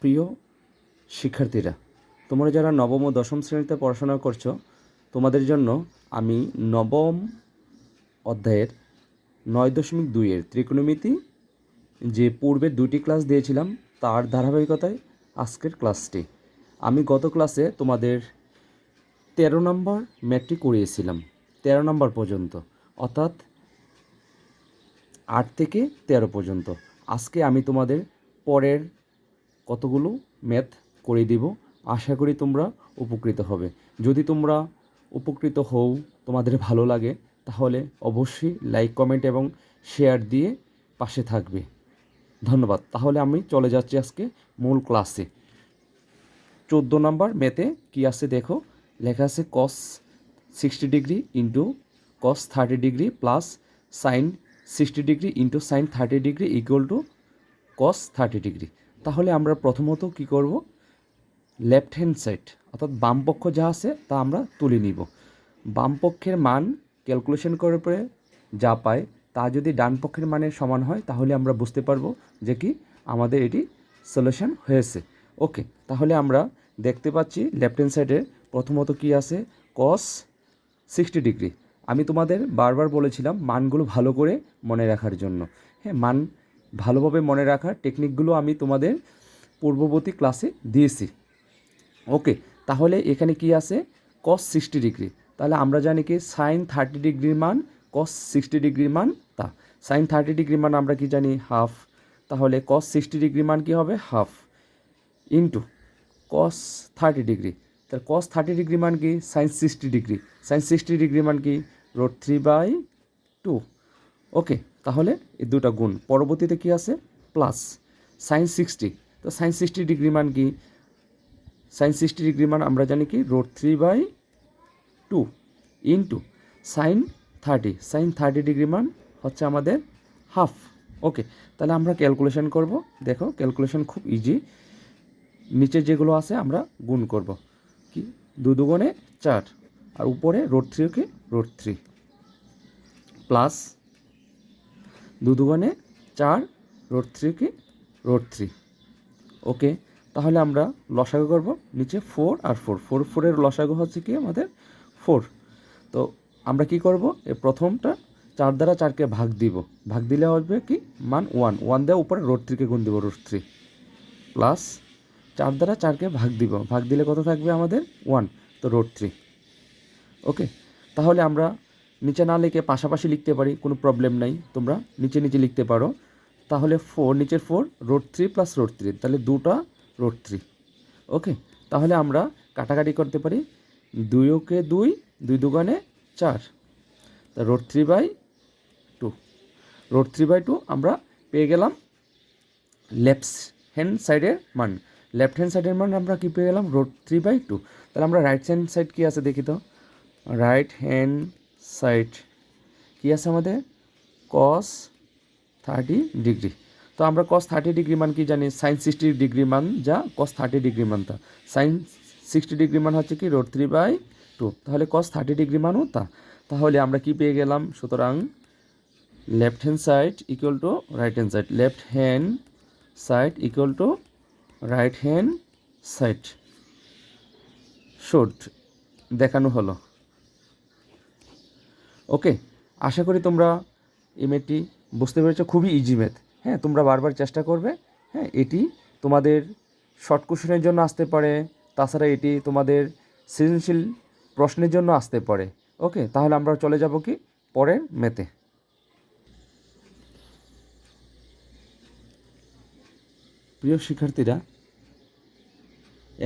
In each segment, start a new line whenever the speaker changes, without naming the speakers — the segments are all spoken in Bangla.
প্রিয় শিক্ষার্থীরা, তোমরা যারা নবম ও দশম শ্রেণীতে পড়াশোনা করছ, তোমাদের জন্য আমি নবম অধ্যায়ের নয় দশমিক দুইয়ের ত্রিকোণমিতি যে পূর্বের দুটি ক্লাস দিয়েছিলাম, তার ধারাবাহিকতায় আজকের ক্লাসটি। আমি গত ক্লাসে তোমাদের তেরো নম্বর ম্যাটটি করিয়েছিলাম তেরো নম্বর পর্যন্ত, অর্থাৎ আট থেকে তেরো পর্যন্ত। আজকে আমি তোমাদের পরের কতগুলো ম্যাথ করে দিব, আশা করি তোমরা উপকৃত হবে। যদি তোমরা উপকৃত হও, তোমাদের ভালো লাগে, তাহলে অবশ্যই লাইক কমেন্ট এবং শেয়ার দিয়ে পাশে থাকবে। ধন্যবাদ। তাহলে আমি চলে যাচ্ছি আজকে মূল ক্লাসে চোদ্দ নম্বর মেতে কি আছে দেখো? লেখা আছে cos sixty degree into cos thirty degree plus sine sixty degree into sine thirty degree equal to cos thirty degree তাহলে আমরা প্রথমত কি করব? লেফট হ্যান্ড সাইড অর্থাৎ বাম পক্ষ যা আছে তা আমরা তুলে নিব। বাম পক্ষের মান ক্যালকুলেশন করার পরে যা পায়, তা যদি ডান পক্ষের মানের সমান হয়, তাহলে আমরা বুঝতে পারব যে কি আমাদের এটি সলিউশন হয়েছে। ওকে তাহলে আমরা দেখতে পাচ্ছি লেফট হ্যান্ড সাইডে প্রথমত কি আছে? কস সিক্সটি ডিগ্রি আমি তোমাদের বারবার বলেছিলাম মানগুলো ভালো করে মনে রাখার জন্য। হ্যাঁ মান ভালোভাবে মনে রাখার টেকনিকগুলো আমি তোমাদের পূর্ববর্তী ক্লাসে দিয়েছি। ওকে তাহলে এখানে কি আছে? কস সিক্সটি ডিগ্রি তাহলে আমরা জানি কি? সাইন থার্টি ডিগ্রির মান কস সিক্সটি ডিগ্রির মান তা। সাইন থার্টি ডিগ্রির মান আমরা কি জানি? হাফ তাহলে কস সিক্সটি ডিগ্রির মান কি হবে? Half into cos thirty degree তাহলে কস থার্টি ডিগ্রি মান কি? Sine sixty degree sine sixty degree মান কি? Root three by two okay তাহলে এই দুটা গুণ। পরবর্তীতে কি আছে? প্লাস সাইন সিক্সটি তো সাইন সিক্সটি ডিগ্রি মান কি? সাইন সিক্সটি ডিগ্রি মান আমরা জানি কি? Root three by two into sine thirty sine thirty degree মান হচ্ছে আমাদের হাফ ওকে তাহলে আমরা ক্যালকুলেশন করব। দেখো ক্যালকুলেশন খুব ইজি নিচে যেগুলো আছে আমরা গুণ করব। কি? দু দুগুণে চার। আর উপরে রোড থ্রিকে রোড থ্রি প্লাস দু চার, রোড থ্রিকে রোড থ্রি। ওকে, তাহলে আমরা লসাগু করব নিচে ফোর আর ফোর। ফোর, ফোরের লসাগু হচ্ছে কি আমাদের? ফোর। তো আমরা কি করব? এই প্রথমটা চার দ্বারা চারকে ভাগ দিব। ভাগ দিলে হবে কি? মান ওয়ান। ওয়ান দেওয়া উপরে রোড থ্রিকে গুণ দিব, রোড থ্রি। প্লাস চার দ্বারা চারকে ভাগ দিব। ভাগ দিলে কত থাকবে আমাদের? ওয়ান, তো রোড থ্রি। ওকে, তাহলে আমরা নিচে না লিখে পাশাপাশি লিখতে পারি, কোনো প্রবলেম নাই। তোমরা নিচে নিচে লিখতে পারো। তাহলে ফোর নিচের four root three plus root three তাহলে দুটা রোড থ্রি ওকে তাহলে আমরা কাটাকাটি করতে পারি। দুই ওকে দুই দুই দোকানে চার। তা root three by two root three by two আমরা পেয়ে গেলাম লেফট হ্যান্ড সাইডের মান। লেফট হ্যান্ড সাইডের মান আমরা কি পেয়ে গেলাম? রোড থ্রি বাই টু তাহলে আমরা রাইট হ্যান্ড সাইড কী আছে দেখি তো? রাইট হ্যান্ড সাইড কী আছে আমাদের? কস থার্টি ডিগ্রি তো আমরা কস থার্টি ডিগ্রি মান কি জানি? সাইন সিক্সটি ডিগ্রি মান যা কস থার্টি ডিগ্রি মান তা। সাইন সিক্সটি ডিগ্রি মান হচ্ছে কি? রোড থ্রি বাই টু তাহলে কস থার্টি ডিগ্রি মানও তা। তাহলে আমরা কি পেয়ে গেলাম? সুতরাং left hand side equal to right hand side left hand side equal to right hand side should দেখানো হলো। ওকে আশা করি তোমরা এই ম্যাথটি বুঝতে পেরেছ। খুবই ইজি ম্যাথ হ্যাঁ তোমরা বারবার চেষ্টা করবে। হ্যাঁ এটি তোমাদের শর্ট কোশ্চেনের জন্য আসতে পারে। তাছাড়া এটি তোমাদের সৃজনশীল প্রশ্নের জন্য আসতে পারে। ওকে তাহলে আমরা চলে যাব কি? পরের ম্যাথে প্রিয় শিক্ষার্থীরা,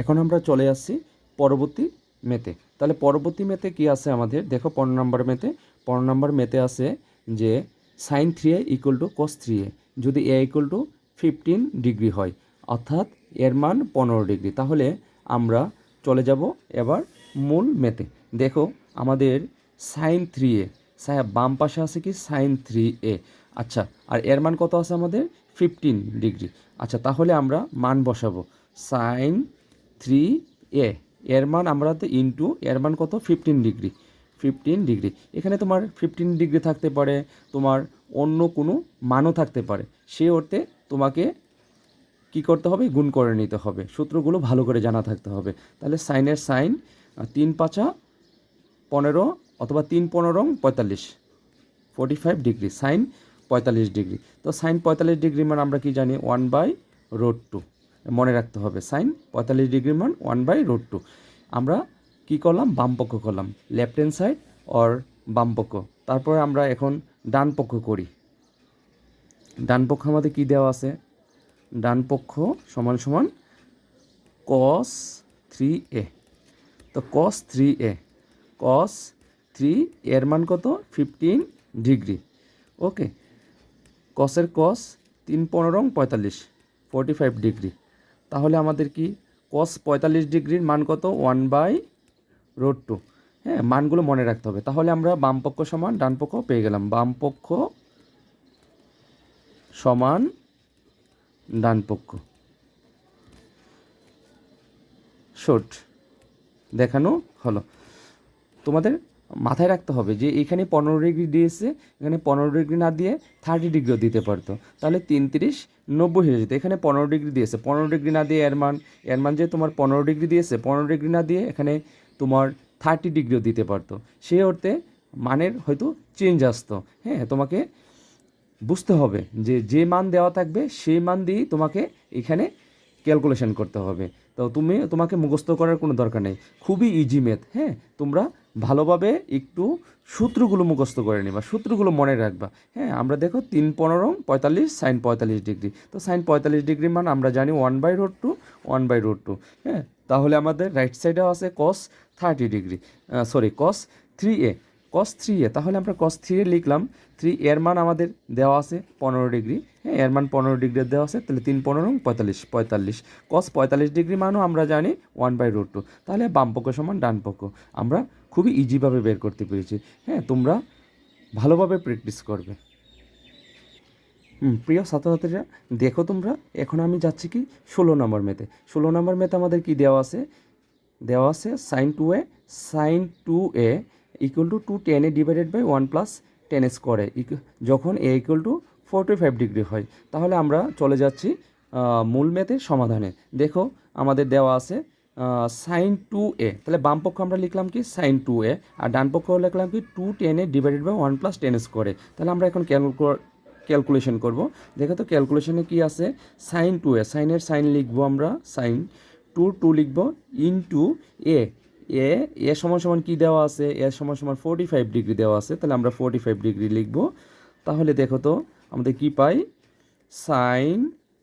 এখন আমরা চলে আসছি পরবর্তী মেতে তাহলে পরবর্তী মেতে কি আছে আমাদের? দেখো, পনেরো নম্বর মেতে পনেরো নম্বর মেতে আছে যে sine three A equal to cos three A যদি A equal to fifteen degree হয়, অর্থাৎ এর মান পনেরো ডিগ্রি তাহলে আমরা চলে যাব এবার মূল মেতে। দেখো, আমাদের সাইন থ্রি এ বাম পাশে আছে কি সাইন থ্রি এ আচ্ছা আর এর মান কত আছে আমাদের? ফিফটিন ডিগ্রি আচ্ছা তাহলে আমরা মান বসাবো। সাইন থ্রি এ এর মান আমরা তো ইন্টু এর মান কত? ফিফটিন ডিগ্রি ফিফটিন ডিগ্রি এখানে তোমার ফিফটিন ডিগ্রি থাকতে পারে, তোমার অন্য কোনো মানও থাকতে পারে। সে অর্থে তোমাকে কি করতে হবে? গুণ করে নিতে হবে। সূত্রগুলো ভালো করে জানা থাকতে হবে। তাহলে সাইনের সাইন তিন পাঁচা পনেরো অথবা তিন পনেরো পঁয়তাল্লিশ। ফোর্টি ফাইভ ডিগ্রি সাইন পঁয়তাল্লিশ ডিগ্রি তো সাইন পঁয়তাল্লিশ ডিগ্রি মান আমরা কি জানি? ওয়ান বাই রোড টু মনে রাখতে হবে সাইন পঁয়তাল্লিশ ডিগ্রি মান ওয়ান বাই রোড টু আমরা কি করলাম? বাম পক্ষ করলাম। লেফট হ্যান্ড সাইড অর বাম পক্ষ। তারপরে আমরা এখন ডান পক্ষ করি। ডান পক্ষ আমাদের কি দেওয়া আছে? ডান পক্ষ সমান সমান কস থ্রি এ তো কস থ্রি এ কস থ্রি এর মান কত? ফিফটিন ডিগ্রি ওকে কসের কস তিন পনেরো পঁয়তাল্লিশ ফোরটি ফাইভ ডিগ্রি তাহলে আমাদের কি? কস পঁয়তাল্লিশ ডিগ্রির মান কত? ওয়ান বাই রোড টু হ্যাঁ মানগুলো মনে রাখতে হবে। তাহলে আমরা বামপক্ষ সমান ডানপক্ষ পেয়ে গেলাম। বাম পক্ষ সমান ডান পক্ষ। শর্ট দেখানো হলো। তোমাদের মাথায় রাখতে হবে যে এখানে পনেরো ডিগ্রি দিয়েছে, এখানে পনেরো ডিগ্রি না দিয়ে থার্টি ডিগ্রিও দিতে পারতো। তাহলে তিন তিরিশ নব্বই হয়ে যেত। এখানে পনেরো ডিগ্রি দিয়েছে। পনেরো ডিগ্রি না দিয়ে এর মান এর মান যে তোমার পনেরো ডিগ্রি দিয়েছে, পনেরো ডিগ্রি না দিয়ে এখানে তোমার থার্টি ডিগ্রিও দিতে পারতো। সে অর্থে মানের হয়তো চেঞ্জ আসতো। হ্যাঁ তোমাকে বুঝতে হবে যে যে মান দেওয়া থাকবে, সেই মান দিয়েই তোমাকে এখানে ক্যালকুলেশন করতে হবে। তো তুমি তোমাকে মুখস্থ করার কোনো দরকার নেই। খুবই ইজি মেথ হ্যাঁ? তোমরা ভালোভাবে একটু সূত্রগুলো মুখস্থ করে নিবা, সূত্রগুলো মনে রাখবা। হ্যাঁ আমরা দেখো তিন পনেরো, পঁয়তাল্লিশ সাইন পঁয়তাল্লিশ ডিগ্রি। তো সাইন পঁয়তাল্লিশ ডিগ্রি মান আমরা জানি one by root two one by root two হ্যাঁ তাহলে আমাদের রাইট সাইডেও আছে cos thirty degree sorry cos three A cos three A তাহলে আমরা কস থ্রি এ লিখলাম থ্রি এর মান আমাদের দেওয়া আছে পনেরো ডিগ্রি। হ্যাঁ এর মান পনেরো ডিগ্রি দেওয়া আছে, তাহলে তিন পনেরো, পঁয়তাল্লিশ পঁয়তাল্লিশ। কস পঁয়তাল্লিশ ডিগ্রি মানও আমরা জানি ওয়ান বাই রুট টু তাহলে বাম পক্ষ সমান ডান পক্ষ আমরা খুবই ইজিভাবে বের করতে পেরেছি। হ্যাঁ তোমরা ভালোভাবে প্র্যাকটিস করবে। প্রিয় ছাত্রছাত্রীরা, দেখো তোমরা, এখন আমি যাচ্ছি কি? ষোলো নম্বর মেতে। ষোলো নম্বর মেতে আমাদের কি দেওয়া আছে? দেওয়া আছে sine two A sine two A equal to two tan A divided by one plus tan স্কোয়ারে যখন A equal to forty five degree হয়, তাহলে আমরা চলে যাচ্ছি মূল মেথের সমাধানে। দেখো, আমাদের দেওয়া আছে সাইন টু এ তাহলে বাম পক্ষ আমরা লিখলাম কি? সাইন টু এ আর ডান পক্ষ লিখলাম কি? Two tan A divided by one plus tan স্কোয়ারে তাহলে আমরা এখন ক্যালকুলেশন করব। দেখো তো ক্যালকুলেশনে কি আছে? সাইন টু এ সাইনের সাইন লিখব আমরা। সাইন টু টু লিখব ইনটু এ এ এ সমান সমান কী দেওয়া আছে? এ সমান সমান ফোর্টি ফাইভ ডিগ্রি দেওয়া আছে। তাহলে আমরা ফোর্টি ফাইভ ডিগ্রি লিখব। তাহলে দেখো তো, আমাদের কি পাই? সাইন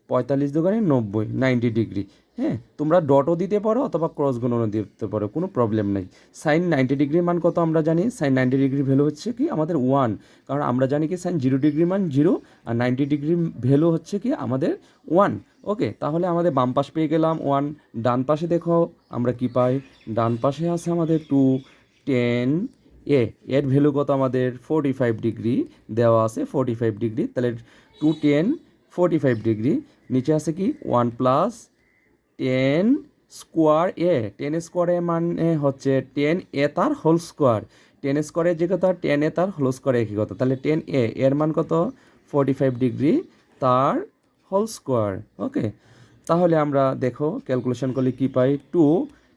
পঁয়তাল্লিশ দোকানে নব্বই নাইনটি ডিগ্রি হ্যাঁ তোমরা ডটও দিতে পারো অথবা ক্রস গুণনও দিতে পারো, কোনো প্রবলেম নেই। সাইন নাইনটি ডিগ্রির মান কত আমরা জানি? সাইন নাইনটি ডিগ্রি ভ্যালু হচ্ছে কি? আমাদের ওয়ান কারণ আমরা জানি কি সাইন জিরো ডিগ্রি মান জিরো আর নাইনটি ডিগ্রি ভ্যালু হচ্ছে কি আমাদের ওয়ান ওকে তাহলে আমাদের বাম পাশ পেয়ে গেলাম ওয়ান ডান পাশে দেখো, আমরা কি পাই? ডান পাশে আছে আমাদের টু টেন এ এর ভ্যালু কত আমাদের? ফোর্টি ফাইভ ডিগ্রি দেওয়া আছে ফোর্টি ফাইভ ডিগ্রি তাহলে two tan forty five degree নিচে আছে কি? One plus tan square A tan স্কোয়ারে মানে হচ্ছে টেন এ তার হোল স্কোয়ার টেন স্কোয়ারের যে কথা টেন এ তার হোল স্কোয়ার একই কথা। তাহলে টেন এ এর মান কত? ফোর্টি ফাইভ ডিগ্রি তার হোল স্কোয়ার ওকে তাহলে আমরা দেখো ক্যালকুলেশন করলে কি পাই? Two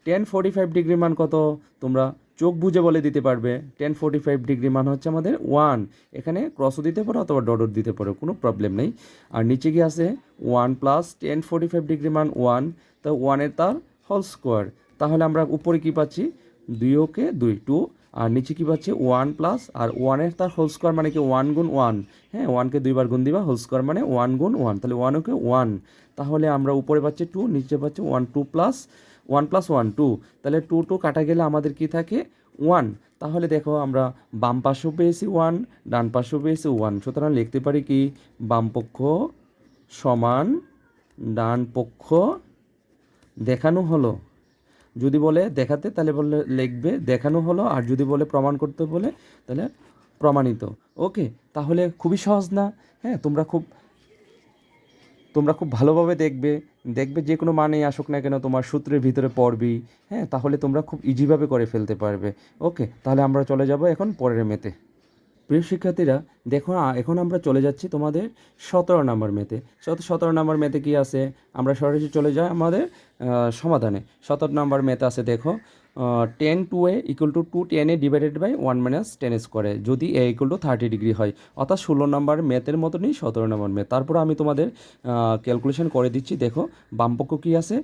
tan forty five degree মান কত? তোমরা চোখ বুঝে বলে দিতে পারবে। টেন ফোর্টি ফাইভ ডিগ্রি মান হচ্ছে আমাদের ওয়ান এখানে ক্রসও দিতে পারো অথবা ডটও দিতে পারো, কোনো প্রবলেম নেই। আর নিচে কি আছে? One plus tan forty five degree মান ওয়ান তো ওয়ানের তার হোল স্কোয়ার তাহলে আমরা উপরে কি পাচ্ছি? দুই ওকে দুই টু আর নিচে কি পাচ্ছি? ওয়ান প্লাস আর ওয়ানের তার হোল স্কোয়ার মানে কি? ওয়ান গুণ ওয়ান হ্যাঁ ওয়ানকে দুইবার গুণ দিবা হোল স্কোয়ার মানে ওয়ান গুণ ওয়ান তাহলে ওয়ান ওকে ওয়ান তাহলে আমরা উপরে পাচ্ছি টু নিচে পাচ্ছি one two plus one plus one two তাহলে টু টু কাটা গেলে আমাদের কি থাকে? ওয়ান তাহলে দেখো আমরা বাম পাশেও পেয়েছি ওয়ান ডান পাশেও পেয়েছি ওয়ান সুতরাং লিখতে পারি কি? বাম পক্ষ সমান ডান পক্ষ দেখানো হলো। যদি বলে দেখাতে, তাহলে বললে লিখবে, দেখানো হলো, আর যদি বলে প্রমাণ করতে বলে, তাহলে প্রমাণিত। ওকে, তাহলে খুবই সহজ না? হ্যাঁ তোমরা খুব তোমরা খুব ভালোভাবে দেখবে। দেখবে যে কোনো মানেই আসুক না কেন, তোমার সূত্রের ভিতরে পড়বি। হ্যাঁ তাহলে তোমরা খুব ইজিভাবে করে ফেলতে পারবে। ওকে, তাহলে আমরা চলে যাব এখন পরের মেতে। প্রিয় শিক্ষার্থীরা, দেখো এখন আমরা চলে যাচ্ছি তোমাদের সতেরো নম্বর মেতে। সতেরো নম্বর মেতে কি আছে? আমরা সরাসরি চলে যাই আমাদের সমাধানে। সতেরো নম্বর মেতে আছে দেখো tan two A equal to two tan A divided by one minus tan স্কোয়ারে যদি A equal to thirty degree হয়, অর্থাৎ ষোলো নম্বর মেথের মতনই সতেরো নম্বর মেথ তারপর আমি তোমাদের ক্যালকুলেশন করে দিচ্ছি, দেখো, বামপক্ষ কী আছে?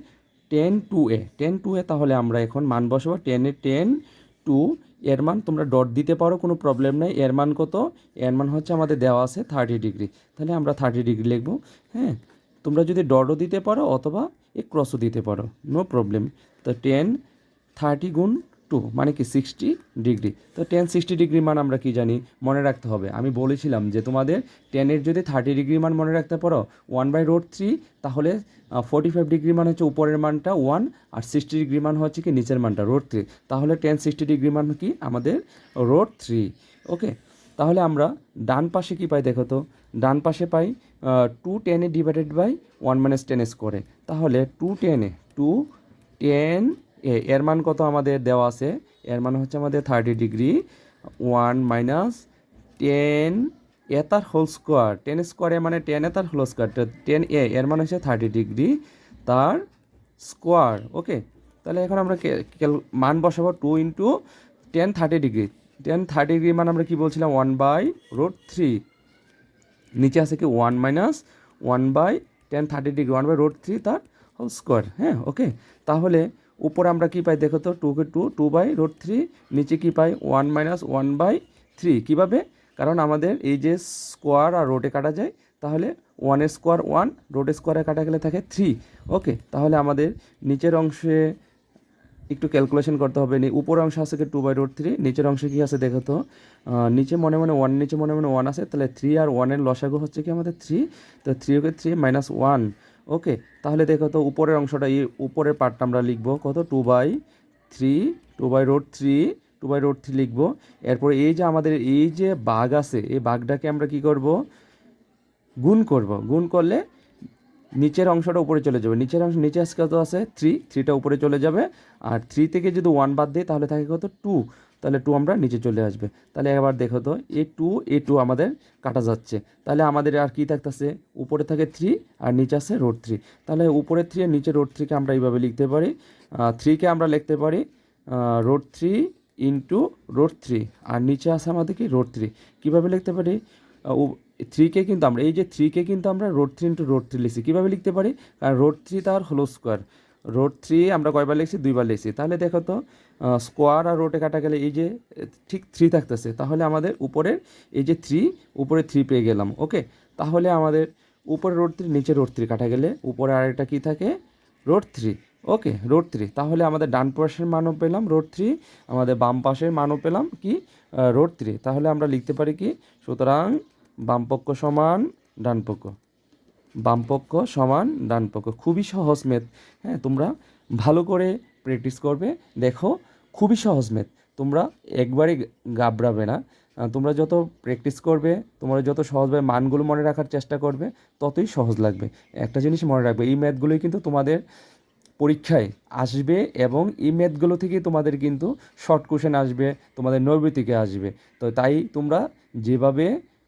Tan two A tan two A তাহলে আমরা এখন মান বসাবো টেনে টেন টু এর মান তোমরা ডট দিতে পারো, কোনো প্রবলেম নেই। এর মান কত? এর মান হচ্ছে আমাদের দেওয়া আছে থার্টি ডিগ্রি তাহলে আমরা থার্টি ডিগ্রি লিখব হ্যাঁ? তোমরা যদি ডটও দিতে পারো অথবা এ ক্রসও দিতে পারো নো প্রবলেম তো টেন থার্টি গুণ টু মানে কি সিক্সটি ডিগ্রি তো টেন সিক্সটি ডিগ্রি মান আমরা কি জানি? মনে রাখতে হবে। আমি বলেছিলাম যে তোমাদের টেনের যদি থার্টি ডিগ্রি মান মনে রাখতে পারো ওয়ান বাই রোড থ্রি তাহলে ফোর্টি ফাইভ ডিগ্রি মান হচ্ছে উপরের মানটা ওয়ান আর সিক্সটি ডিগ্রি মান হচ্ছে কি নিচের মানটা রোড থ্রি তাহলে টেন সিক্সটি ডিগ্রি মান কি? আমাদের রোড থ্রি ওকে তাহলে আমরা ডান পাশে কি পাই দেখো তো? ডান পাশে পাই টু টেনে divided by one minus tan স্কোয়ারে তাহলে টু টেনে টু টেন এর মান কত আমাদের দেওয়া আছে? এর মান হচ্ছে আমাদের thirty degree one minus tan A তার হোল স্কোয়ার টেন স্কোয়ারে মানে টেন এ তার হোল স্কোয়ার টেন এ, এর মানে হচ্ছে থার্টি ডিগ্রি তার স্কোয়ার ওকে তাহলে এখন আমরা মান বসাবো two into tan thirty degree tan thirty degree মান আমরা কি বলছিলাম? ওয়ান বাই রুট থ্রি নিচে আছে কি? One minus one by tan thirty degree one by root three তার হোল স্কোয়ার হ্যাঁ ওকে তাহলে উপরে আমরা কি পাই দেখো তো two K two two by root three নিচে কি পাই? One minus one by three কীভাবে? কারণ আমাদের এই যে স্কোয়ার আর রোডে কাটা যায়, তাহলে ওয়ানের স্কোয়ার ওয়ান রোডের স্কোয়ারে কাটা গেলে থাকে থ্রি ওকে তাহলে আমাদের নিচের অংশে একটু ক্যালকুলেশন করতে হবে। নি উপর অংশ আছে কি টু বাই রোড থ্রি নিচের অংশে কী আছে দেখো তো? নিচে মনে মনে ওয়ান নিচে মনে মনে ওয়ান আছে, তাহলে থ্রি আর ওয়ানের লসাগু হচ্ছে কি আমাদের থ্রি তো three okay three minus one okay, তাহলে দেখো তো উপরের অংশটা, এই উপরের পার্টটা আমরা লিখব কত? Two by three two by root three two by root three লিখব। এরপরে এই যে আমাদের এই যে বাঘ আছে, এই বাঘটাকে আমরা কি করব? গুণ করব। গুণ করলে নিচের অংশটা উপরে চলে যাবে। নিচের অংশ, নিচে আজকে কত আছে? থ্রি থ্রিটা উপরে চলে যাবে। আর থ্রি থেকে যদি ওয়ান বাদ দিই, তাহলে থাকে কত? টু তাহলে টু আমরা নিচে চলে আসবে। তাহলে এবার দেখো তো এ টু এ টু আমাদের কাটা যাচ্ছে। তাহলে আমাদের আর কি থাকতেছে? উপরে থাকে থ্রি আর নিচে আছে রোড থ্রি তাহলে উপরে থ্রি আর নিচে রোড থ্রিকে আমরা এইভাবে লিখতে পারি। থ্রিকে আমরা লিখতে পারি root three into root three আর নিচে আছে আমাদের কি? রোড থ্রি কীভাবে লিখতে পারি? থ্রিকে কিন্তু আমরা, এই যে থ্রিকে কিন্তু আমরা root three into root three লিখছি। কীভাবে লিখতে পারি? কারণ রোড থ্রি তার হলো স্কোয়ার রোড থ্রি আমরা কয়বার লিখছি? দুইবার লিখছি। তাহলে দেখো তো স্কোয়ার আর রোডে কাটা গেলে এই যে, ঠিক থ্রি থাকতেছে। তাহলে আমাদের উপরের এই যে থ্রি উপরে থ্রি পেয়ে গেলাম ওকে তাহলে আমাদের উপরে রোড থ্রি নিচে রোড থ্রি কাটা গেলে উপরে আরেকটা কী থাকে? Root three okay root three তাহলে আমাদের ডান পাশের মানও পেলাম রোড থ্রি আমাদের বাম পাশের মানও পেলাম কি? রোড থ্রি তাহলে আমরা লিখতে পারি কি? সুতরাং বামপক্ষ সমান ডানপক্ষ বামপক্ষ সমান ডানপক্ষ খুবই সহজ মেথ হ্যাঁ তোমরা ভালো করে প্র্যাকটিস করবে। দেখো, খুবই সহজ মেথ তোমরা একবারে গাবড়াবে না। তোমরা যত প্র্যাকটিস করবে, তোমরা যত সহজভাবে মানগুলো মনে রাখার চেষ্টা করবে, ততই সহজ লাগবে। একটা জিনিস মনে রাখবে, এই ম্যাথগুলোই কিন্তু তোমাদের পরীক্ষায় আসবে এবং এই ম্যাথগুলো থেকে তোমাদের কিন্তু শর্ট কোশ্চেন আসবে, তোমাদের নৈবেতিকে আসবে। তো তাই তোমরা যেভাবে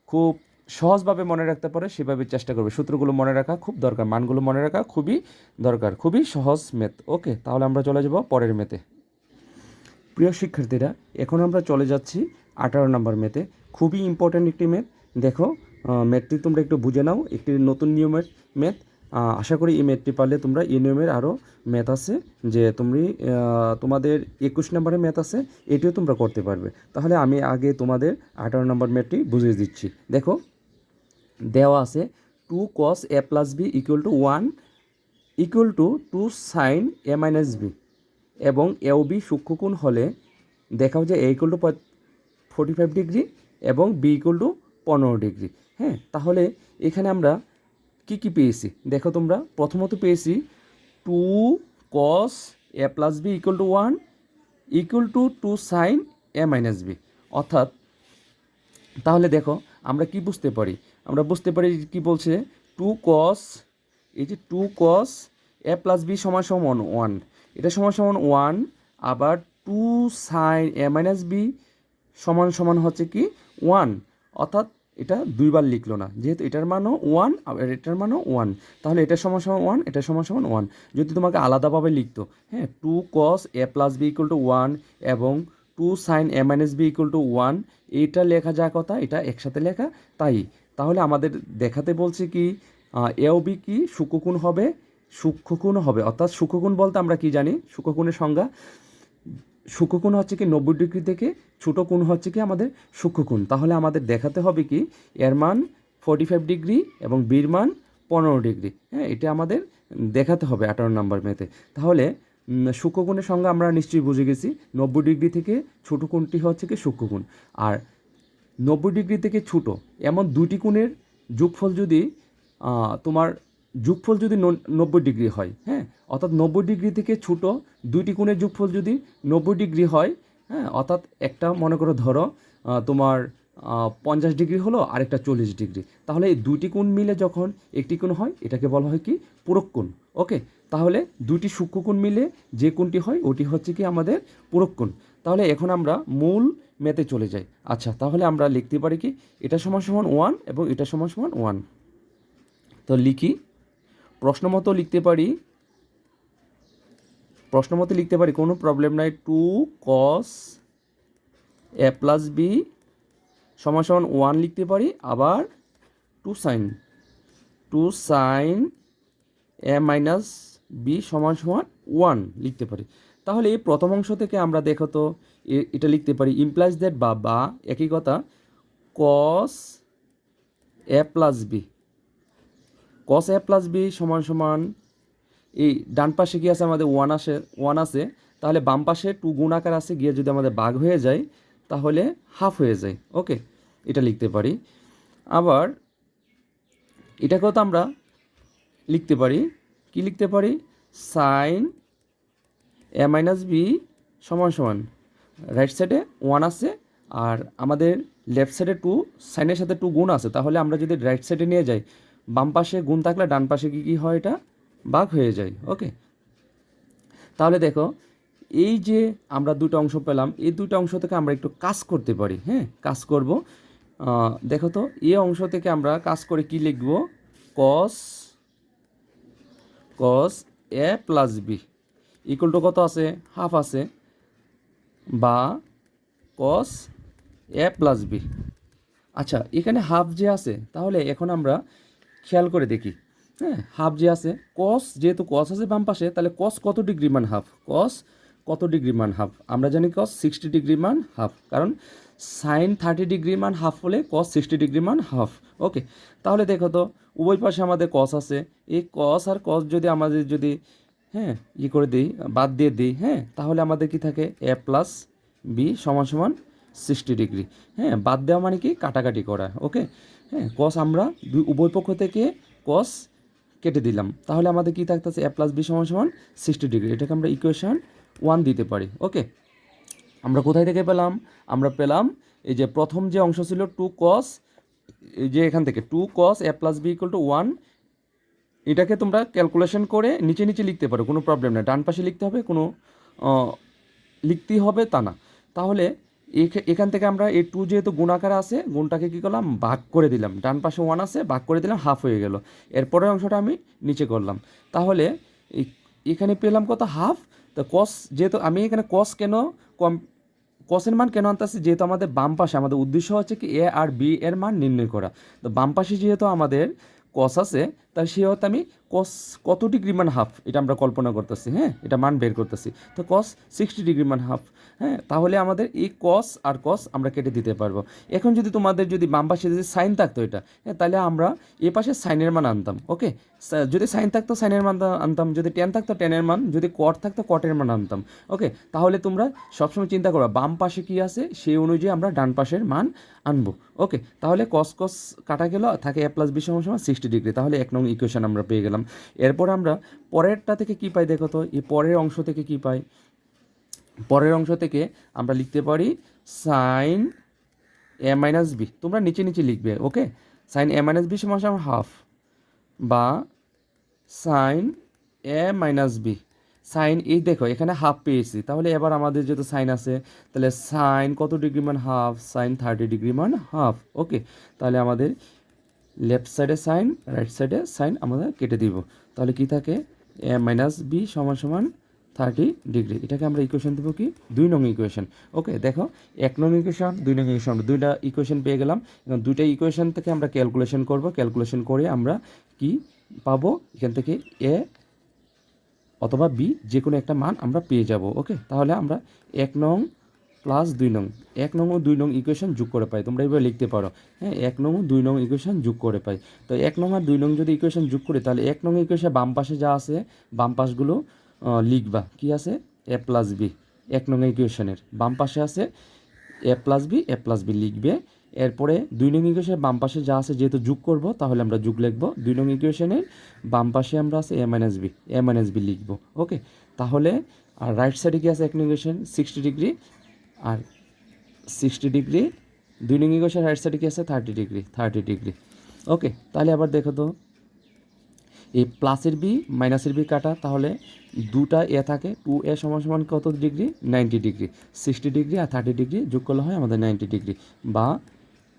খুব সহজভাবে মনে রাখতে পারে, সেভাবে চেষ্টা করবে। সূত্রগুলো মনে রাখা খুব দরকার, মানগুলো মনে রাখা খুবই দরকার, খুবই সহজ মেথ। ওকে, তাহলে আমরা চলে যাব পরের মেতে প্রিয় শিক্ষার্থীরা, এখন আমরা চলে যাচ্ছি আঠারো নম্বর মেতে খুবই ইম্পর্ট্যান্ট একটি মেথ। দেখো ম্যাথটি তোমরা একটু বুঝে নাও, একটি নতুন নিয়মের ম্যাথ আশা করি এই ম্যাথটি পারলে তোমরা এই নিয়মের আরও ম্যাথ আছে, যে তুমি তোমাদের একুশ নম্বরের ম্যাথ আছে, এটিও তোমরা করতে পারবে। তাহলে আমি আগে তোমাদের আঠারো নম্বর ম্যাথটি বুঝিয়ে দিচ্ছি। দেখো দেওয়া আছে, two cos A plus B equal to one equal to two sine A minus B এবং এও বি সূক্ষ্মকোণ হলে দেখাও যে A equal to forty five degree এবং বি ইকুয়াল টু পনেরো ডিগ্রি হ্যাঁ তাহলে এখানে আমরা কি কি পেয়েছি? দেখো তোমরা, প্রথমত পেয়েছি two cos A plus B equal to one equal to two sine A minus B অর্থাৎ, তাহলে দেখো আমরা কি বুঝতে পারি? আমরা বুঝতে পারি কি বলছে? টু কস এই যে two cos A plus B সমান সমান ওয়ান এটা সমান সমান ওয়ান আবার two sine A minus B সমান সমান হচ্ছে কি ওয়ান অর্থাৎ এটা দুইবার লিখলো না, যেহেতু এটার মানও ওয়ান আর এটার মানও ওয়ান তাহলে এটার সমান সমান ওয়ান এটার সমান সমান ওয়ান যদি তোমাকে আলাদাভাবে লিখতো হ্যাঁ two cos A plus B equal to one এবং two sine A minus B equal to one এইটা লেখা যা কথা, এটা একসাথে লেখা, তাই তাহলে আমাদের দেখাতে বলছে কি এ ও বি কি সূক্ষ্মকোণ হবে সূক্ষ্মকোণ হবে। অর্থাৎ সূক্ষ্মকোণ বলতে আমরা কি জানি? সূক্ষ্মকোণের সংজ্ঞা। সূক্ষ্মকোণ হচ্ছে কি নব্বই ডিগ্রি থেকে, ছোট কোণ হচ্ছে কি আমাদের সূক্ষ্মকোণ তাহলে আমাদের দেখাতে হবে কি, এর মান ফোর্টি ফাইভ ডিগ্রি এবং বির মান পনেরো ডিগ্রি। হ্যাঁ এটা আমাদের দেখাতে হবে আঠারো নম্বর মেতে তাহলে সূক্ষ্মকোণের সঙ্গে আমরা নিশ্চয়ই বুঝে গেছি। নব্বই ডিগ্রি থেকে ছোটো কোণটি হচ্ছে কি সূক্ষ্মকোণ আর নব্বই ডিগ্রি থেকে ছোট। এমন দুটি কোণের যোগফল যদি তোমার যোগফল যদি নব্বই ডিগ্রি হয় হ্যাঁ? অর্থাৎ নব্বই ডিগ্রি থেকে ছোট দুইটি কোণের যোগফল যদি নব্বই ডিগ্রি হয় হ্যাঁ? অর্থাৎ একটা মনে করো ধরো তোমার পঞ্চাশ ডিগ্রি হলো, আরেকটা চল্লিশ ডিগ্রি। তাহলে এই দুটি কোণ মিলে যখন একটি কোণ হয়, এটাকে বলা হয় কি? পূরক কোণ। ওকে? তাহলে দুটি সূক্ষ্মকোণ মিলে যে কোণটি হয়, ওটি হচ্ছে কি আমাদের পূরক কোণ। তাহলে এখন আমরা মূল মেতে চলে যাই আচ্ছা তাহলে আমরা লিখতে পারি কি? এটা সমান সমান ওয়ান এবং এটা সমান সমান ওয়ান তো লিখি। প্রশ্ন মতো লিখতে পারি। প্রশ্ন মতো লিখতে পারি, কোনো প্রবলেম নাই। Two cos A plus B সমান সমান ওয়ান লিখতে পারি। আবার two sine two sine A minus B সমান সমান ওয়ান লিখতে পারি। তাহলে এই প্রথম অংশ থেকে আমরা দেখো তো এটা লিখতে পারি ইমপ্লাইজ দ্যাট বা বা, একই কথা cos A plus B cos A plus B সমান সমান, এই ডান পাশে কি আছে আমাদের ওয়ান আসে ওয়ান আছে, তাহলে বাম পাশে টু গুণ আকার আছে, গিয়ে যদি আমাদের বাঘ হয়ে যায়, তাহলে হাফ হয়ে যায় ওকে এটা লিখতে পারি। আবার এটাকেও তো আমরা লিখতে পারি, কি লিখতে পারি? সাইন এ মাইনাস বি সমান সমান। রাইট সাইডে ওয়ান আছে, আর আমাদের লেফট সাইডে টু সাইনের সাথে টু গুণ আছে। তাহলে আমরা যদি রাইট সাইডে নিয়ে যাই, বাম পাশে গুণ থাকলে ডান পাশে কী কী হয় এটা? বাঘ হয়ে যায় ওকে তাহলে দেখো, এই যে আমরা দুটো অংশ পেলাম, এই দুটো অংশ থেকে আমরা একটু কাজ করতে পারি হ্যাঁ? কাজ করব। দেখো তো, এই অংশ থেকে আমরা কাজ করে কি লিখব? Cos cos A plus B equal to কত আছে? হাফ আছে। বা কস এ প্লাস বি আচ্ছা এখানে হাফ যে আছে, তাহলে এখন আমরা খেয়াল করে দেখি। হ্যাঁ হাফ যে আছে কস যেহেতু কস আছে বাম পাশে, তাহলে কস কত ডিগ্রি মান হাফ কস কত ডিগ্রি মান হাফ আমরা জানি কস সিক্সটি ডিগ্রি মান হাফ কারণ সাইন থার্টি ডিগ্রি মান হাফ হলে কস সিক্সটি ডিগ্রি মান হাফ ওকে তাহলে দেখো তো, উভয় পাশে আমাদের কস আছে, এই কস আর কস যদি আমাদের যদি হ্যাঁ ই করে দিই, বাদ দিয়ে দিই হ্যাঁ তাহলে আমাদের কি থাকে? এ প্লাস বি সমান সমান সিক্সটি ডিগ্রি হ্যাঁ বাদ দেওয়া মানে কি? কাটাকাটি করা ওকে হ্যাঁ কস আমরা দুই উভয় পক্ষ থেকে কস কেটে দিলাম। তাহলে আমাদের কি থাকতেছে? এ প্লাস বি সমান সমান সিক্সটি ডিগ্রি এটাকে আমরা ইকুয়েশান ওয়ান দিতে পারি ওকে আমরা কোথায় থেকে পেলাম? আমরা পেলাম এই যে প্রথম যে অংশ ছিল টু কস এই যে এখান থেকে। Two cos A plus B equal to one এটাকে তোমরা ক্যালকুলেশন করে নিচে নিচে লিখতে পারো, কোনো প্রবলেম নেই। ডান পাশে লিখতে হবে, কোনো লিখতেই হবে তা না। তাহলে এখ- এখান থেকে আমরা এই টু যেহেতু গুণাকার আছে, গুণটাকে কী করলাম? ভাগ করে দিলাম। ডান পাশে ওয়ান আছে, ভাগ করে দিলাম হাফ হয়ে গেল। এরপরের অংশটা আমি নিচে করলাম। তাহলে এখানে পেলাম কত? হাফ তো কস যেহেতু আমি এখানে কস কেন কম কসের মান কেন আনতে আনতেছি যেহেতু আমাদের বাম পাশে, আমাদের উদ্দেশ্য হচ্ছে কি এ আর বি এর মান নির্ণয় করা। তো বাম পাশে যেহেতু আমাদের কস আছে তাই সেহেতু আমি কস কত ডিগ্রি মান হাফ এটা আমরা কল্পনা করতেছি হ্যাঁ? এটা মান বের করতেছি। তো কস সিক্সটি ডিগ্রি মান হাফ হ্যাঁ? তাহলে আমাদের এই কস আর কস আমরা কেটে দিতে পারব। এখন যদি তোমাদের যদি বাম পাশে যদি সাইন থাকতো এটা হ্যাঁ? তাহলে আমরা এ পাশে সাইনের মান আনতাম, ওকে? যদি সাইন থাকতো সাইনের মান আনতাম যদি টেন থাকতো টেনের মান, যদি কট থাকতো কটের মান আনতাম, ওকে? তাহলে তোমরা সবসময় চিন্তা করো বাম পাশে কি আছে? সেই অনুযায়ী আমরা ডান পাশের মান আনব, ওকে? তাহলে কস কস কাটা গেল, থাকে এ প্লাস বি সমান সিক্সটি ডিগ্রি তাহলে এক নং ইকুয়েশন আমরা পেয়ে গেলাম। এরপর আমরা পরেরটা থেকে কি পাই দেখো তো? এই পরের অংশ থেকে কি পাই? পরের অংশ থেকে আমরা লিখতে পারি সাইন এ মাইনাস বি তোমরা নিচে নিচে লিখবে okay sine A minus B সমান সমান হাফ বা sine A minus B sine এই দেখো, এখানে হাফ পেয়েছি। তাহলে এবার আমাদের যেহেতু সাইন আছে, তাহলে সাইন কত ডিগ্রি মান হাফ সাইন থার্টি ডিগ্রি মান হাফ ওকে তাহলে আমাদের লেফট সাইডে সাইন রাইট সাইডে সাইন আমরা কেটে দিব। তাহলে কি থাকে? এ মাইনাস বি সমান সমান থার্টি ডিগ্রি এটাকে আমরা ইকুয়েশন দেবো কি? দুই নং ইকুয়েশন ওকে দেখো, এক নং ইকুয়েশন দুই নং ইকুয়েশন দুইটা ইকুয়েশন পেয়ে গেলাম। এবং দুইটা ইকুয়েশন থেকে আমরা ক্যালকুলেশন করব। ক্যালকুলেশন করে আমরা কি পাবো? এখান থেকে এ অথবা বি যে কোনো একটা মান আমরা পেয়ে যাব। ওকে তাহলে আমরা এক নং প্লাস দুই নং। এক নং ও দুই নং ইকুয়েশন যোগ করে পাই। তোমরা এইভাবে লিখতে পারো। হ্যাঁ এক নং ও দুই নং ইকুয়েশন যোগ করে পাই। তো এক নং আর দুই নং যদি ইকুয়েশন যোগ করি, তাহলে এক নং ইকুয়েশন বাম পাশে যা আছে, বাম পাশগুলো লিখবা। কি আছে? এ প্লাস বি এক নং ইকুয়েশনের বাম পাশে আছে A plus B A plus B লিখবে। এরপরে দুই নং ইকুয়েশনের বাম পাশে যা আছে, যেহেতু যোগ করব, তাহলে আমরা যোগ লিখব। দুই নং ইকুয়েশনের বাম পাশে আমরা আছে A minus B A minus B লিখব। ওকে তাহলে, আর রাইট সাইডে কি আছে এক নং ইকুয়েশন সিক্সটি ডিগ্রি আর সিক্সটি ডিগ্রি দুই নং ইকুয়েশন রাইট সাইডে কি আছে? Thirty degree thirty degree okay তাহলে আবার দেখো তো। এই প্লাসের বি মাইনাসের বি কাটা, তাহলে দুটা এ থাকে টু এ সমান সমান কত degree ninety degree sixty degree আর থার্টি ডিগ্রি যোগ করলে হয় আমাদের নাইনটি ডিগ্রি বা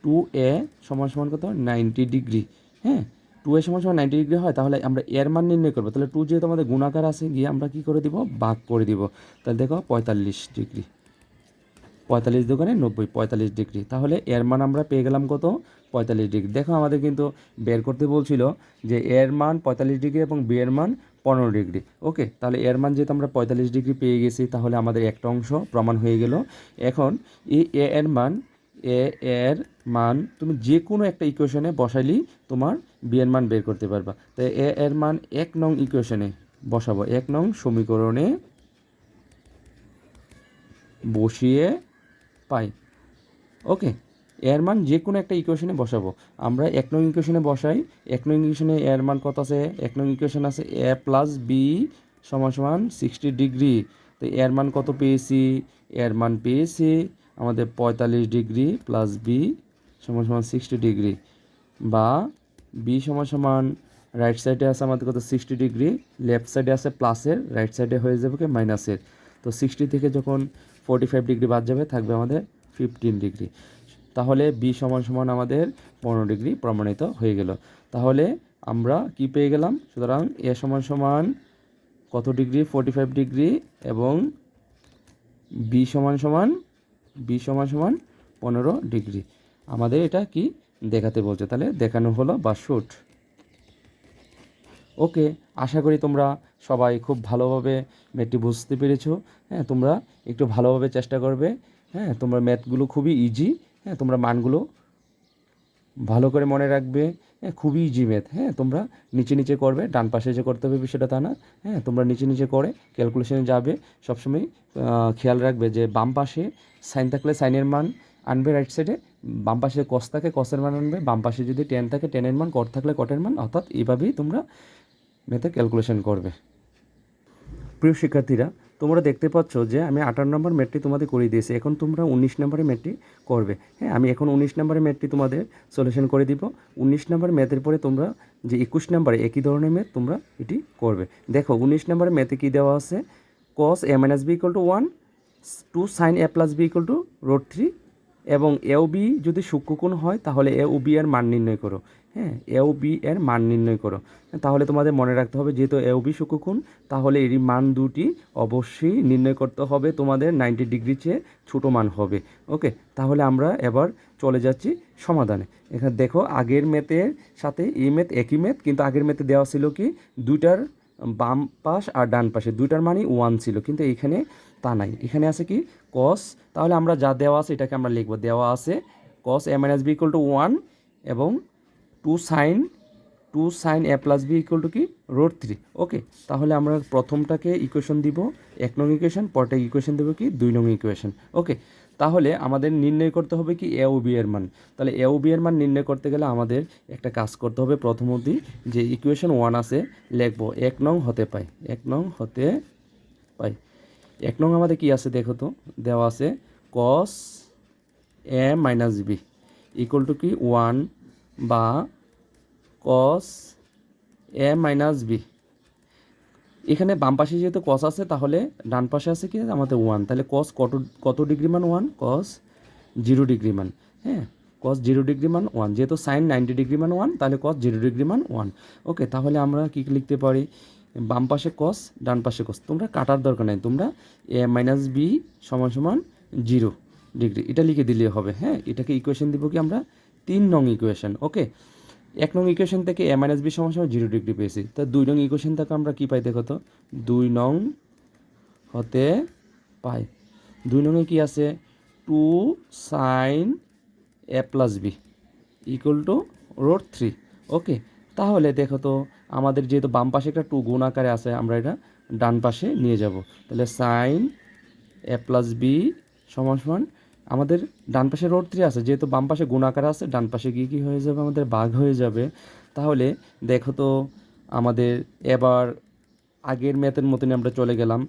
টু এ সমান সমান কত? নাইনটি ডিগ্রি হ্যাঁ টু এ সমান সমান নাইনটি ডিগ্রি হয়, তাহলে আমরা এর মান নির্ণয় করব। তাহলে টু যেহেতু আমাদের গুণাকার আছে, গিয়ে আমরা কী করে দিব? ভাগ করে দিব। তাহলে দেখো পঁয়তাল্লিশ ডিগ্রি পঁয়তাল্লিশ দোকানে নব্বই, পঁয়তাল্লিশ ডিগ্রি। তাহলে এর মান আমরা পেয়ে গেলাম কত? পঁয়তাল্লিশ ডিগ্রি। দেখো আমাদের কিন্তু বের করতে বলছিল যে এর মান পঁয়তাল্লিশ ডিগ্রি এবং বি এর মান পনেরো ডিগ্রি। ওকে, তাহলে এর মান যেহেতু আমরা পঁয়তাল্লিশ ডিগ্রি পেয়ে গেছি, তাহলে আমাদের একটা অংশ প্রমাণ হয়ে গেল। এখন এই এ এর মান, এ, এর মান, তুমি যে কোনো একটা ইকুয়েশনে বসাইলেই তোমার বি এর মান বের করতে পারবা। তো এ এর মান এক নং ইকুয়েশনে বসাবো। এক নং সমীকরণে বসিয়ে পাই। ওকে এর মান যে কোনো একটা ইকুয়েশনে বসাবো। আমরা এক নং ইকুয়েশনে বসাই, এক নং ইকুয়েশনে এর মান কত আছে? এক নং ইকুয়েশন আছে এ প্লাস বি সমান সমান সিক্সটি ডিগ্রি তো এর মান কত পেয়েছি? এর মান পেয়েছি আমাদের পঁয়তাল্লিশ ডিগ্রি প্লাস বি সমান সমান সিক্সটি ডিগ্রি বা বি সমান সমান রাইট সাইডে আছে আমাদের কত? সিক্সটি ডিগ্রি লেফট সাইডে আছে প্লাসের রাইট সাইডে হয়ে যাবে কি? মাইনাসের তো সিক্সটি থেকে যখন ফোর্টি ফাইভ ডিগ্রি বাদ যাবে, থাকবে আমাদের ফিফটিন ডিগ্রি। তাহলে বি সমান সমান আমাদের পনেরো ডিগ্রি প্রমাণিত হয়ে গেল। তাহলে আমরা কি পেয়ে গেলাম? সুতরাং এ সমান সমান কত ডিগ্রি? ফোর্টি ফাইভ ডিগ্রি এবং বি সমান সমান বি সমান সমান পনেরো ডিগ্রি। আমাদের এটা কি দেখাতে বলছে? তাহলে দেখানো হলো বা শুট ওকে আশা করি তোমরা সবাই খুব ভালোভাবে ম্যাথটি বুঝতে পেরেছ। হ্যাঁ তোমরা একটু ভালোভাবে চেষ্টা করবে। হ্যাঁ তোমরা ম্যাথগুলো খুবই ইজি হ্যাঁ তোমরা মানগুলো ভালো করে মনে রাখবে। হ্যাঁ খুবই ইজি ম্যাথ হ্যাঁ তোমরা নিচে নিচে করবে। ডান পাশে যে করতে হবে বিষয়টা তা না। হ্যাঁ তোমরা নিচে নিচে করে ক্যালকুলেশনে যাবে। সবসময় খেয়াল রাখবে যে বাম পাশে সাইন থাকলে সাইনের মান আনবে রাইট সাইডে বাম পাশে কস থাকে কসের মান আনবে। বাম পাশে যদি টেন থাকে টেনের মান কট থাকলে কটের মান। অর্থাৎ এইভাবেই তোমরা ম্যাথে ক্যালকুলেশন করবে। প্রিয় শিক্ষার্থীরা, তোমরা দেখতে পাচ্ছ যে আমি আঠারো নম্বর ম্যাটটি তোমাদের করিয়ে দিয়েছি। এখন তোমরা উনিশ নম্বরের ম্যাটটি করবে। হ্যাঁ আমি এখন উনিশ নম্বরের ম্যাটটি তোমাদের সলিউশন করে দিব। উনিশ নম্বর ম্যাথের পরে তোমরা যে একুশ নম্বরে একই ধরনের ম্যাথ তোমরা এটি করবে। দেখো, উনিশ নম্বরের ম্যাথে কী দেওয়া আছে? Cos A minus B equal to one two sine A plus B equal to root three এবং এও বি যদি সূক্ষ্মকোণ হয়, তাহলে এ ও বি এর মান নির্ণয় করো। হ্যাঁ এ ও বি এর মান নির্ণয় করো। তাহলে তোমাদের মনে রাখতে হবে, যেহেতু এ ও বি সূক্ষ্মকোণ, তাহলে এরই মান দুটি অবশ্যই নির্ণয় করতে হবে। তোমাদের নাইনটি ডিগ্রি চেয়ে ছোটো মান হবে। ওকে তাহলে আমরা এবার চলে যাচ্ছি সমাধানে। এখানে দেখো, আগের ম্যাথের সাথে এই ম্যাথ একই ম্যাথ কিন্তু আগের ম্যাথে দেওয়া ছিল কি? দুইটার বাম পাশ আর ডান পাশে। দুইটার মানই ওয়ান ছিল, কিন্তু এইখানে তা নাই। এখানে আছে কি? কস তাহলে আমরা যা দেওয়া আছে, এটাকে আমরা লিখব। দেওয়া আছে cos A minus B equal to one এবং two sine two sine A plus B equal to কি? Root three. ওকে, তাহলে আমরা প্রথমটাকে ইকুয়েশন দিব। এক নং ইকুয়েশন পরটা ইকুয়েশন দেবো কি? দুই নং ইকুয়েশন ওকে, তাহলে আমাদের নির্ণয় করতে হবে কি? এ বি এর মান। তাহলে এ বি এর মান নির্ণয় করতে গেলে আমাদের একটা কাজ করতে হবে প্রথমতই যে ইকুয়েশন ওয়ান আছে, লিখব এক নং হতে পাই, এক নং হতে পাই। এক নং আমাদের কি আছে দেখো তো? দেওয়া আছে cos A minus B equal to কি? ওয়ান বা কস এ মাইনাস বি এখানে বাম পাশে যেহেতু কস আছে, তাহলে ডান পাশে আছে কি? আমাদের ওয়ান তাহলে কস কত কত ডিগ্রি মান ওয়ান কস জিরো ডিগ্রি মান। হ্যাঁ কস জিরো ডিগ্রি মান ওয়ান যেহেতু সাইন নাইনটি ডিগ্রি মান ওয়ান তাহলে কস জিরো ডিগ্রি মান ওয়ান ওকে তাহলে আমরা কী লিখতে পারি? বাম পাশে কস ডান পাশে কস তোমরা কাটার দরকার নেই। তোমরা এ মাইনাস বি সমান সমান জিরো ডিগ্রি এটা লিখে দিলে হবে। হ্যাঁ এটাকে ইকুয়েশন দিব কি আমরা? তিন নং ইকুয়েশন ওকে এক নং ইকুয়েশন থেকে এ মাইনাস বি সমান সমান জিরো ডিগ্রি পেয়েছি। তা দুই নং ইকুয়েশন থেকে আমরা কী পাই দেখো তো? দুই নং হতে পাই। দুই নংয়ে কি আছে? Two sine A plus B equal to root three okay তাহলে দেখো তো, আমাদের যেহেতু বাম পাশে একটা টু গুণ আকারে আছে, আমরা এটা ডান পাশে নিয়ে যাব। তাহলে সাইন এ প্লাস বি সমান সমান আমাদের ডান পাশে রোড থ্রি আছে, যেহেতু বাম পাশে গুণ আকারে আছে, ডান পাশে গিয়ে কী হয়ে যাবে? আমাদের বাঘ হয়ে যাবে। তাহলে দেখো তো, আমাদের এবার আগের ম্যাথের মতনই আমরা চলে গেলাম।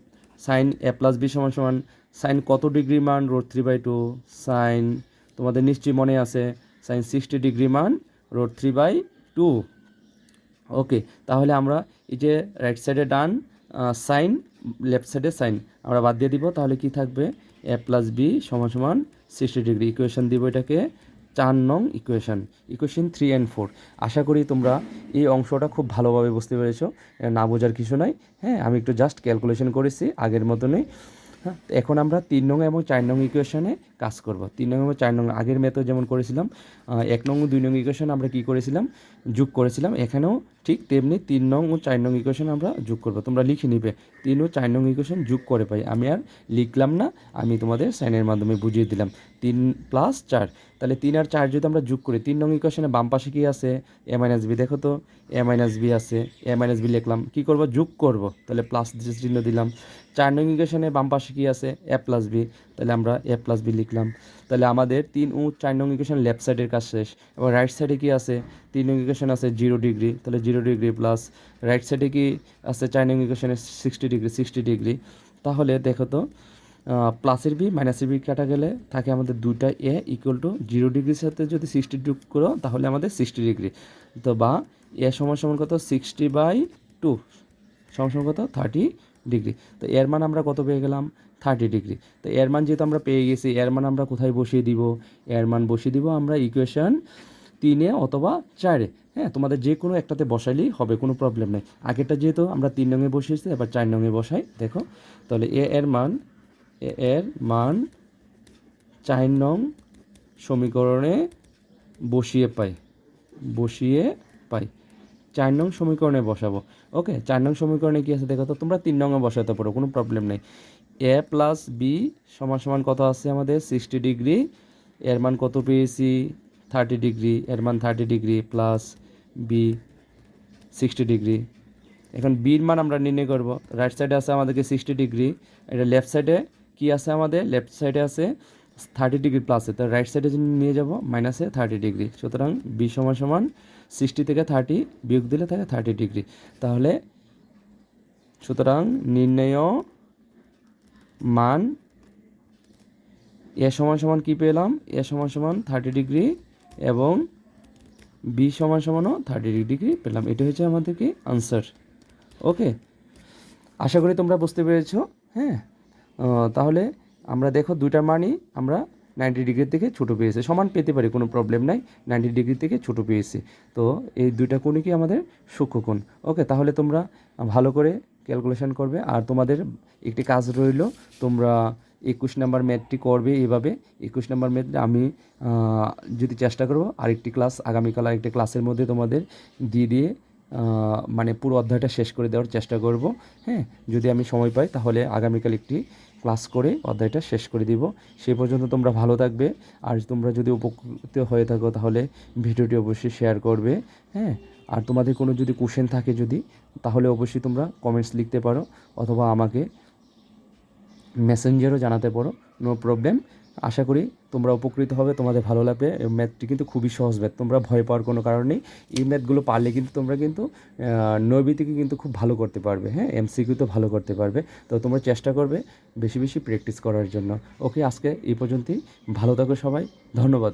সাইন এ প্লাস বি সমান সমান সাইন কত ডিগ্রি মান? Root three by two sine তোমাদের নিশ্চয়ই মনে আছে সাইন সিক্সটি ডিগ্রি মান root three by two okay তাহলে আমরা এই যে রাইট সাইডে ডান সাইন লেফট সাইডে সাইন আমরা বাদ দিয়ে দিব। তাহলে কি থাকবে? এ প্লাস বি সমান সমান সিক্সটি ডিগ্রি ইকুয়েশন দিব এটাকে। চার নং equation equation three and four আশা করি তোমরা এই অংশটা খুব ভালোভাবে বুঝতে পেরেছ। না বোঝার কিছু নাই। হ্যাঁ আমি একটু জাস্ট ক্যালকুলেশন করেছি আগের মতনই। হ্যাঁ এখন আমরা তিন নং এবং চার নং ইকুয়েশনে কাজ করব। তিন নং এবং চার নং আগের মেথড যেমন করেছিলাম এক নং দুই নং ইকুয়েশন আমরা কি করেছিলাম? যোগ করেছিলাম, এখানেও ঠিক তেমনি তিন নং ও চার নং ইকুয়েশন আমরা যোগ করব। তোমরা লিখে নিবে, তিন ও চার নং ইকুয়েশন যোগ করে পাই। আমি আর লিখলাম না, আমি তোমাদের সাইনের মাধ্যমে বুঝিয়ে দিলাম। তিন প্লাস চার, তাহলে তিন আর চার যদি আমরা যোগ করি, তিন নং ইকুয়েশনে বাম পাশে কি আছে? এ মাইনাস বি দেখো তো এ মাইনাস বি আছে এ মাইনাস বি লিখলাম, কী করব? যোগ করব, তাহলে প্লাস চিহ্ন দিলাম। চার নং ইকুয়েশনে বাম পাশে কি আছে? এ প্লাস বি তাহলে আমরা এ প্লাস বি লিখলাম। তাহলে আমাদের তিন ও চার নং ইকুয়েশন লেফট সাইডের কাজ শেষ। এবার রাইট সাইডে কি আছে? তিন নং ইকুয়েশন আছে জিরো ডিগ্রি তাহলে জিরো ডিগ্রি প্লাস রাইট সাইডে কি আছে? চার নং ইকুয়েশনে সিক্সটি ডিগ্রি সিক্সটি ডিগ্রি তাহলে দেখো তো প্লাসের বি মাইনাসের বি কাটা গেলে থাকে আমাদের দুইটা এ ইকুয়াল টু জিরো ডিগ্রির সাথে যদি সিক্সটি যোগ করো, তাহলে আমাদের সিক্সটি ডিগ্রি তো বা এ সমান সমান কত? সিক্সটি বাই টু সমান সমান কত? থার্টি ডিগ্রি তো এর মান আমরা কত পেয়ে গেলাম? Thirty degree. তো এর মান যেহেতু আমরা পেয়ে গেছি এর মান আমরা কোথায় বসিয়ে দিব? এর মান বসিয়ে দিব আমরা ইকুয়েশন তিনে অথবা চারে। হ্যাঁ তোমাদের যে কোনো একটাতে বসাইলেই হবে, কোনো প্রবলেম নেই। আগেরটা যেহেতু আমরা তিন নঙে বসিয়েছি, এবার চার নঙে বসাই, দেখো। তাহলে এ এর মান, এ এর মান চার নং সমীকরণে বসিয়ে পাই বসিয়ে পাই। চার নং সমীকরণে বসাবো। ওকে চার নং সমীকরণে কী আছে দেখো তো, তোমরা তিন নঙে বসাতে পারো, কোনো প্রবলেম নেই। এ প্লাস বি সমান সমান কত আছে আমাদের? সিক্সটি ডিগ্রি এর মান কত পেয়েছি? থার্টি ডিগ্রি এর মান thirty degree plus B sixty degree এখন বির মান আমরা নির্ণয় করব। রাইট সাইডে আছে আমাদেরকে সিক্সটি ডিগ্রি এটা লেফট সাইডে কি আছে আমাদের? লেফট সাইডে আছে থার্টি ডিগ্রি প্লাসে তো রাইট সাইডে যদি নিয়ে যাব মাইনাসে থার্টি ডিগ্রি সুতরাং বি সমান সমান সিক্সটি থেকে থার্টি বিয়োগ দিলে থাকে থার্টি ডিগ্রি তাহলে সুতরাং নির্ণয় মান, এ সমান সমান কী পেলাম? এ সমান সমান থার্টি ডিগ্রি এবং বি সমান সমানও থার্টি ডিগ্রি পেলাম। এটা হচ্ছে আমাদের কি আনসার ওকে আশা করি তোমরা বুঝতে পেরেছ হ্যাঁ? তাহলে আমরা দেখো দুইটার মানই আমরা নাইনটি ডিগ্রি থেকে ছোটো পেয়েছি। সমান পেতে পারি, কোনো প্রবলেম নাই। নাইনটি ডিগ্রি থেকে ছোটো পেয়েছি। তো এই দুইটা কোণই কি আমাদের সূক্ষ্মকোণ ওকে তাহলে তোমরা ভালো করে ক্যালকুলেশন করবে। আর তোমাদের একটি কাজ রইল, তোমরা একুশ নাম্বার ম্যাথটি করবে এভাবে। একুশ নাম্বার ম্যাথ আমি যদি চেষ্টা করব, আরেকটি ক্লাস আগামীকাল আরেকটি ক্লাসের মধ্যে তোমাদের দিয়ে দিয়ে মানে পুরো অধ্যায়টা শেষ করে দেওয়ার চেষ্টা করব। হ্যাঁ যদি আমি সময় পাই তাহলে আগামীকাল একটি ক্লাস করে অধ্যায়টা শেষ করে দিব। সেই পর্যন্ত তোমরা ভালো থাকবে। আর তোমরা যদি উপকৃত হয়ে থাকো তাহলে ভিডিওটি অবশ্যই শেয়ার করবে। হ্যাঁ আর তোমাদের কোনো যদি কোশ্চেন থাকে যদি, তাহলে অবশ্যই তোমরা কমেন্টস লিখতে পারো অথবা আমাকে মেসেঞ্জারও জানাতে পারো নো প্রবলেম আশা করি তোমরা উপকৃত হবে, তোমাদের ভালো লাগবে। ম্যাথটি কিন্তু খুবই সহজ ম্যাথ তোমরা ভয় পাওয়ার কোনো কারণ নেই। এই ম্যাথগুলো পারলে কিন্তু তোমরা কিন্তু নৈবিতিকে কিন্তু খুব ভালো করতে পারবে হ্যাঁ? এমসিকিউ তো ভালো করতে পারবে। তো তোমরা চেষ্টা করবে বেশি বেশি প্র্যাকটিস করার জন্য। ওকে আজকে এই পর্যন্তই। ভালো থাকো সবাই। ধন্যবাদ।